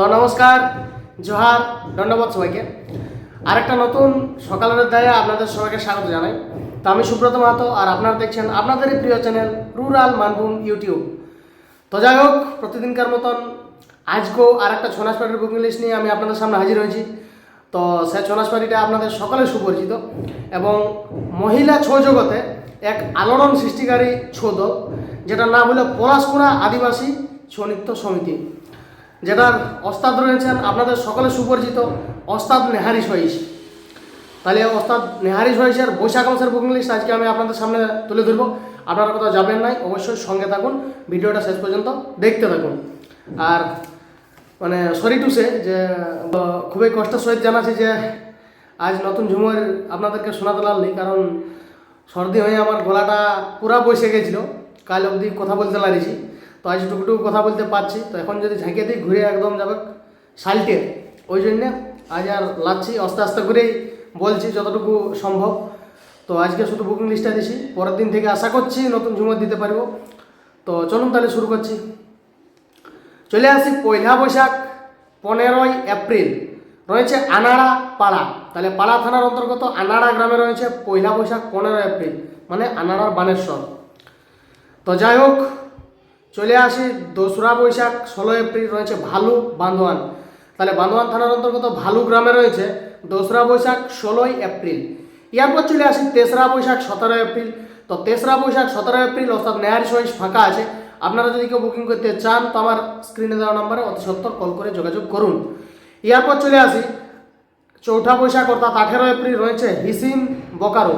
তো নমস্কার, জোহার, ধন্যবাদ সবাইকে। আরেকটা নতুন সকালের দায়ে আপনাদের সবাইকে স্বাগত জানাই। তো আমি সুব্রত মাহাতো, আর আপনারা দেখছেন আপনাদেরই প্রিয় চ্যানেল রুরাল মানভূম ইউটিউব। তো যাই হোক, প্রতিদিনকার মতন আজকেও আর একটা ছনাস পাটির বুকিং লিস্ট নিয়ে আমি আপনাদের সামনে হাজির হয়েছি। তো সে ছনাস পাটিটা আপনাদের সকলে সুপরিচিত এবং মহিলা ছৌ জগতে এক আলোড়ন সৃষ্টিকারী ছৌ দল, যেটার নাম হলো পলাশকুড়া আদিবাসী ছৌ নৃত্য সমিতি। যেটার ওস্তাদ রয়েছেন আপনাদের সকলে সুপরিচিত ওস্তাদ নেহারি সহিস তাহলে ওস্তাদ নেহারি সহিসের বৈশাখ মাসের বুকিং লিস্ট আজকে আমি আপনাদের সামনে তুলে ধরবো। আপনারা কোথাও যাবেন নাই, অবশ্যই সঙ্গে থাকুন, ভিডিওটা শেষ পর্যন্ত দেখতে থাকুন। আর মানে সরি টু সে যে, খুবই কষ্টের সহিত জানাচ্ছি যে, আজ নতুন ঝুমুর আপনাদেরকে শোনাতে লাগলি কারণ সর্দি হয়ে আমার গলাটা পুরা বসে গেছিল। কাল অবধি কথা বলতে লাগিয়েছি তো আজ টুকুটুকু কথা বলতে পারছি। তো এখন যদি ঝাঁকে দিই, ঘুরে একদম যাবে সাল্টে। ওই জন্যে আজ আর লাচ্ছি আস্তে আস্তে করেই বলছি যতটুকু সম্ভব। তো আজকে শুধু বুকিং লিস্টটা দিছি। পরের দিন থেকে আশা করছি নতুন ঝুমুর দিতে পারব। তো চলুন তাহলে শুরু করছি। চলে আসি পয়লা বৈশাখ, পনেরোই এপ্রিল। রয়েছে আনাড়া পাড়া। তাহলে পাড়া থানার অন্তর্গত আনাড়া গ্রামে রয়েছে পয়লা বৈশাখ, পনেরোই এপ্রিল। মানে আনাড়ার বানেশ্বর। তো যাই হোক চলে আসি, দোসরা বৈশাখ, ষোলো এপ্রিল রয়েছে ভালু, বান্দোয়ান। তাহলে বান্দোয়ান থানার অন্তর্গত ভালু গ্রামে রয়েছে দোসরা বৈশাখ, ষোলোই এপ্রিল। এরপর চলে আসি, তেসরা বৈশাখ, সতেরো এপ্রিল। তো তেসরা বৈশাখ, সতেরো এপ্রিল, অর্থাৎ নেয়ার সহিস ফাঁকা আছে। আপনারা যদি কেউ বুকিং করতে চান, তো আমার স্ক্রিনে দেওয়া নম্বরে অতি সত্তর কল করে যোগাযোগ করুন। এরপর চলে আসি, চৌঠা বৈশাখ, অর্থাৎ আঠেরো এপ্রিল রয়েছে হিসিম বোকারো।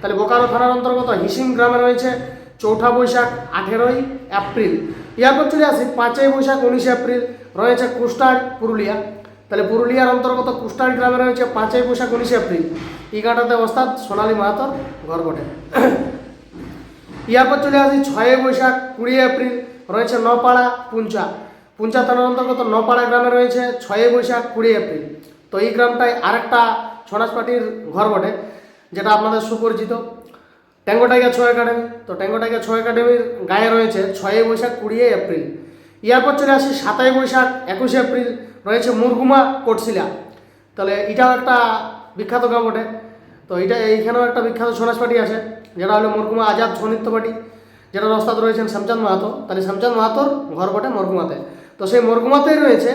তাহলে বোকারো থানার অন্তর্গত হিসিম গ্রামে রয়েছে চৌঠা বৈশাখ আঠেরোই এপ্রিল। এরপর চলে আসি, পাঁচই বৈশাখ উনিশে এপ্রিল। রয়েছে কুষ্টার পুরুলিয়া। তাহলে পুরুলিয়ার অন্তর্গত কুষ্টার গ্রামে রয়েছে পাঁচই বৈশাখ উনিশে এপ্রিল। এই গাঁটাতে ওস্তাদ সোনালী মাহাতর ঘর বটে এরপর চলে আসি, ছয়ই বৈশাখ কুড়ি এপ্রিল। রয়েছে নপাড়া পুঞ্চা। পুঞ্চা থানার অন্তর্গত নপাড়া গ্রামে রয়েছে ছয়ই বৈশাখ কুড়ি এপ্রিল। তো এই গ্রামটায় আরেকটা ছড়াস পার্টির ঘর বটে যেটা আপনাদের সুপরিচিত। ট্যাঙ্গো টাইগার ছয় একাডেমি। তো ট্যাঙ্গো টাইগার ছয় একাডেমির গায়ে রয়েছে ছয়ই বৈশাখ, কুড়ি এপ্রিল। এরপর চলে আসি সাতাই বৈশাখ, একুশে এপ্রিল, রয়েছে মুরগুমা, কোটশিলা। তাহলে এটাও একটা বিখ্যাত গাঁ বটে। তো এটা এইখানেও একটা বিখ্যাত সন্ন্যাস পার্টি আছে, যেটা হলো মুরগুমা আজাদ ছৌ পার্টি যেটা রস্তাদ রয়েছেন শ্যামচাঁদ মাহাতো। তাহলে শ্যামচাঁদ মাহাতোর ঘর বটে মরগুমাতে। তো সেই মরগুমাতেই রয়েছে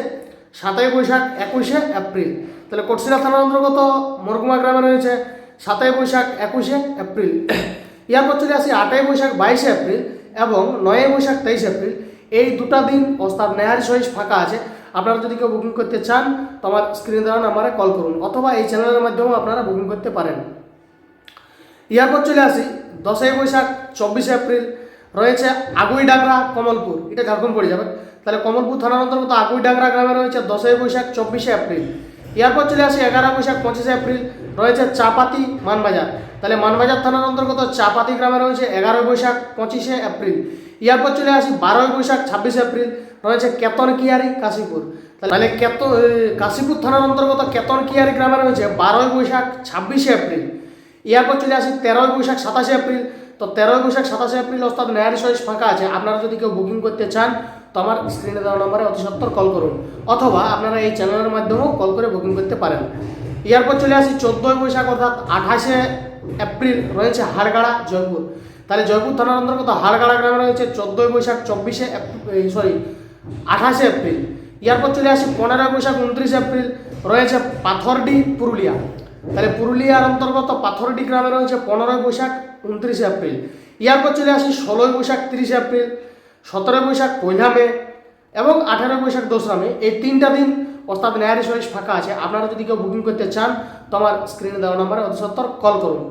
সাতাই বৈশাখ, একুশে এপ্রিল। তাহলে কোটশিলা থানার অন্তর্গত মরগুমা গ্রামে রয়েছে সাতাই বৈশাখ একুশে এপ্রিল। এরপর চলে আসি আটই বৈশাখ বাইশে এপ্রিল এবং নয়ই বৈশাখ তেইশে এপ্রিল। এই দুটা দিন ওস্তাদ নেহারি সহিস ফাঁকা আছে। আপনারা যদি কেউ বুকিং করতে চান, তো আমার স্ক্রিনে দেওয়া নাম্বারে কল করুন অথবা এই চ্যানেলের মাধ্যমেও আপনারা বুকিং করতে পারেন। এরপর চলে আসি দশই বৈশাখ চব্বিশে এপ্রিল। রয়েছে আগুইডাংরা কমলপুর। এটা ঝাড়খণ্ড পড়ে যাবে। তাহলে কমলপুর থানার অন্তর্গত আগুইডাংরা গ্রামে রয়েছে দশই বৈশাখ চব্বিশে এপ্রিল। এরপর চলে আসি এগারো বৈশাখ পঁচিশে এপ্রিল। রয়েছে চাপাতি মানবাজার। তাহলে মানবাজার থানার অন্তর্গত চাপাতি গ্রামে রয়েছে এগারোই বৈশাখ, পঁচিশে এপ্রিল। এরপর চলে আসি বারোই বৈশাখ, ছাব্বিশে এপ্রিল, রয়েছে কেতন কিয়ারি, কাশীপুর। তাহলে কেত কাশীপুর থানার অন্তর্গত কেতন কিয়ারি গ্রামে রয়েছে বারোই বৈশাখ, ছাব্বিশে এপ্রিল। এরপর চলে আসি তেরোই বৈশাখ, সাতাশে এপ্রিল। তো তেরোই বৈশাখ, সাতাশে এপ্রিল অর্থাৎ নেয়ারি সহিস ফাঁকা আছে। আপনারা যদি কেউ বুকিং করতে চান, তো আমার স্ক্রিনে দেওয়া নম্বরে অতি সত্তর কল করুন। অথবা আপনারা এই চ্যানেলের মাধ্যমেও কল করে বুকিং করতে পারেন। এরপর চলে আসি চোদ্দোই বৈশাখ অর্থাৎ আঠাশে এপ্রিল রয়েছে হাড়গাড়া জয়পুর। তাহলে জয়পুর থানার অন্তর্গত হাড়গাড়া গ্রামে রয়েছে চোদ্দোই বৈশাখ চব্বিশে সরি আঠাশে এপ্রিল। এরপর চলে আসি পনেরোই বৈশাখ উনত্রিশে এপ্রিল রয়েছে পাথরডি পুরুলিয়া। তাহলে পুরুলিয়ার অন্তর্গত পাথরডি গ্রামে রয়েছে পনেরোই বৈশাখ উনত্রিশে এপ্রিল। এরপর চলে আসি ষোলোই বৈশাখ তিরিশে এপ্রিল, সতেরোই বৈশাখ পয়লা মে এবং আঠারোই বৈশাখ দোসরা মে। এই তিনটা দিন অর্থাৎ ন্যায়ারি সহিস ফাঁকা আছে। আপনারা যদি কেউ বুকিং করতে চান, তো আমার স্ক্রিনে দেওয়া নাম্বারে অতি সত্তর কল করুন।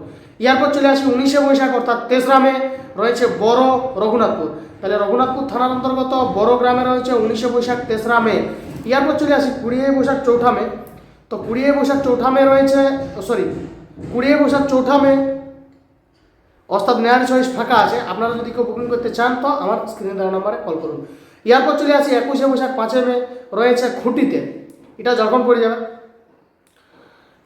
এরপর চলে আসি উনিশে বৈশাখ, অর্থাৎ তেসরা মে রয়েছে বড় রঘুনাথপুর। তাহলে রঘুনাথপুর থানার অন্তর্গত বড় গ্রামে রয়েছে উনিশে বৈশাখ তেসরা মে এরপর চলে আসি কুড়িয়ে বৈশাখ, চৌঠা মে। তো কুড়িয়ে বৈশাখ, চৌঠা মে রয়েছে সরি কুড়িয়ে বৈশাখ, চৌঠা মে। অর্থাৎ নেয়ার চয়েস ফাঁকা আছে। আপনারা যদি কেউ বুকিং করতে চান, তো আমার স্ক্রিনে দেওয়া নাম্বারে কল করুন। এরপর চলে আসি একুশে বৈশাখ, পাঁচে মে রয়েছে খুঁটিতে। এটা যখন পড়ে যাবে।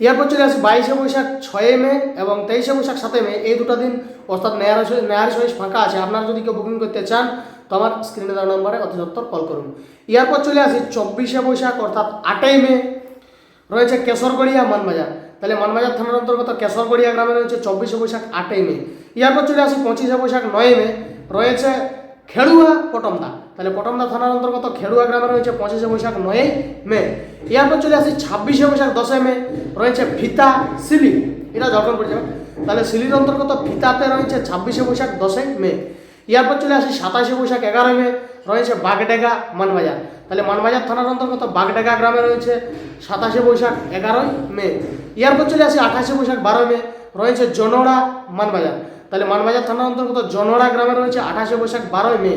এরপর চলে আসি বাইশে বৈশাখ ছয়ে মে এবং তেইশে বৈশাখ সাতে মে। এই দুটো দিন অর্থাৎ নেয়ার নেয়ার সহিস ফাঁকা আছে। আপনারা যদি কেউ বুকিং করতে চান, তো আমার স্ক্রিনে দেওয়া নম্বরে অতি সত্তর কল করুন। এরপর চলে আসি চব্বিশে বৈশাখ অর্থাৎ আটই মে। রয়েছে কেশরগড়িয়া মানবাজার। তাহলে মানবাজার থানার অন্তর্গত কেশরগড়িয়া গ্রামে রয়েছে চব্বিশে বৈশাখ আটই মে। এরপর চলে আসি পঁচিশে বৈশাখ নয় মে। রয়েছে খেড়ুয়া পটমদা। তাহলে পটমদা থানার অন্তর্গত খেড়ুয়া গ্রামে রয়েছে পঁচিশে বৈশাখ নয়ই মে। এরপর চলে আসি ছাব্বিশে বৈশাখ দশই মে, রয়েছে ফিতা সিলি। এটা ঝাড়খণ্ড যাবে তাহলে সিলির অন্তর্গত ফিতাতে রয়েছে ছাব্বিশে বৈশাখ দশই মে। এরপর চলে আসি সাতাশে বৈশাখ এগারোই মে, রয়েছে বাগডেগা মানবাজার। তাহলে মানবাজার থানার অন্তর্গত বাগডেগা গ্রামে রয়েছে সাতাশে বৈশাখ এগারোই মে। এরপর চলে আসি আঠাশে বৈশাখ বারোই মে, রয়েছে জনোড়া মানবাজার। তাহলে মানবাজার থানার অন্তর্গত জনোড়া গ্রামে রয়েছে আঠাশে বৈশাখ বারোই মে।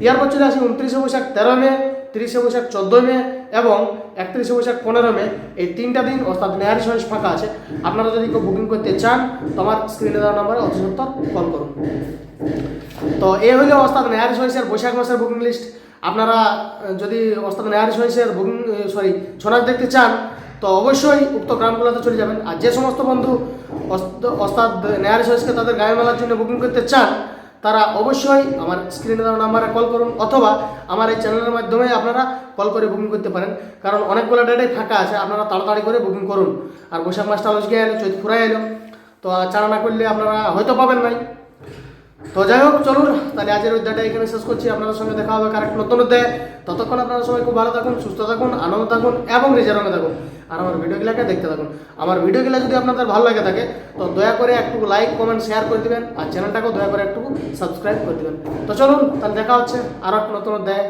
এরপর চলে আসি উনত্রিশে বৈশাখ তেরো মে, তিরিশে বৈশাখ চোদ্দোই মে এবং একত্রিশে বৈশাখ পনেরো মে। এই তিনটা দিন অর্থাৎ নেহারি সহিস ফাঁকা আছে। আপনারা যদি কেউ বুকিং করতে চান তো আমার স্ক্রিনে দেওয়া নম্বরে অতি কল করুন। তো এই হলো অর্থাৎ নেহারি সহিসের বৈশাখ মাসের বুকিং লিস্ট আপনারা যদি অর্থাৎ নেহারি সহিসের বুকিং সরি ছনাচ দেখতে চান, তো অবশ্যই উক্ত গ্রামগুলোতে চলে যাবেন। আর যে সমস্ত বন্ধু অস্ত- অর্থাৎ নেহারি সহিসকে তাদের গায়ে মেলার জন্য বুকিং করতে চান তারা অবশ্যই আমার স্ক্রিনে দেওয়া নাম্বারে কল করুন অথবা আমার এই চ্যানেলের মাধ্যমে আপনারা কল করে বুকিং করতে পারেন। কারণ অনেকগুলো ডেটাই ফাঁকা আছে, আপনারা তাড়াতাড়ি করে বুকিং করুন। আর বৈশাখ মাসটা আলোচকে এলো, চৈত ফুরাই এলো। তো চারা না করলে আপনারা হয়তো পাবেন নাই। তো যাই হোক, চলুন, তাহলে আজের অধ্যায়টা এখানে শেষ করছি। আপনাদের সঙ্গে দেখা হবে কারেক্ট নতুন অধ্যায়। ততক্ষণ আপনারা সবাই খুব ভালো থাকুন, সুস্থ থাকুন, আনন্দ থাকুন এবং নিজের থাকুন। আর আমার ভিডিওগুলোকে দেখতে থাকুন। আমার ভিডিওগুলো যদি আপনাদের ভালো লাগে থাকে, তো দয়া করে একটু লাইক কমেন্ট শেয়ার করে দিবেন। আর চ্যানেলটাকেও দয়া করে একটু সাবস্ক্রাইব করে দিবেন। তো চলুন, তাহলে দেখা হচ্ছে আরও একটা নতুন অধ্যায়।